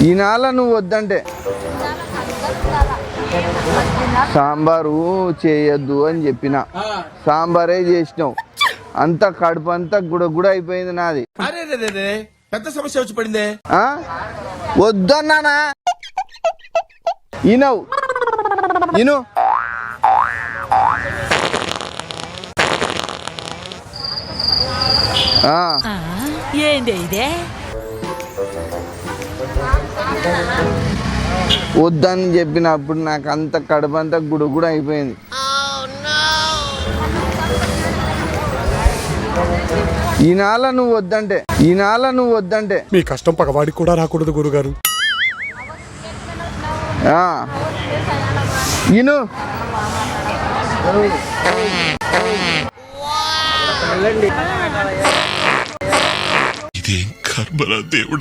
ఈ నాల నువ్వు వద్దంటే. సాంబారు చేయొద్దు అని చెప్పిన. సాంబారే చేసినావు. అంత కడుపు అంతా గుడ గుడ అయిపోయింది నాది. పెద్ద సమస్య వచ్చి పడిందే. ఆ? వద్దన్నానా ఇనవు. ఇను. ఆ, ఏంది ఇదే? వద్దని చెప్పినప్పుడు నాకు అంత కడుపు అంతా గుడు గుడ అయిపోయింది. ఈ నాల నువ్వు వద్దంటే ఈ నాల నువ్వు వద్దంటే. మీ కష్టం పగవాడికి కూడా రాకూడదు గురుగారు. ఆ. ఇను. ఇదేం కర్మరా దేవుడా?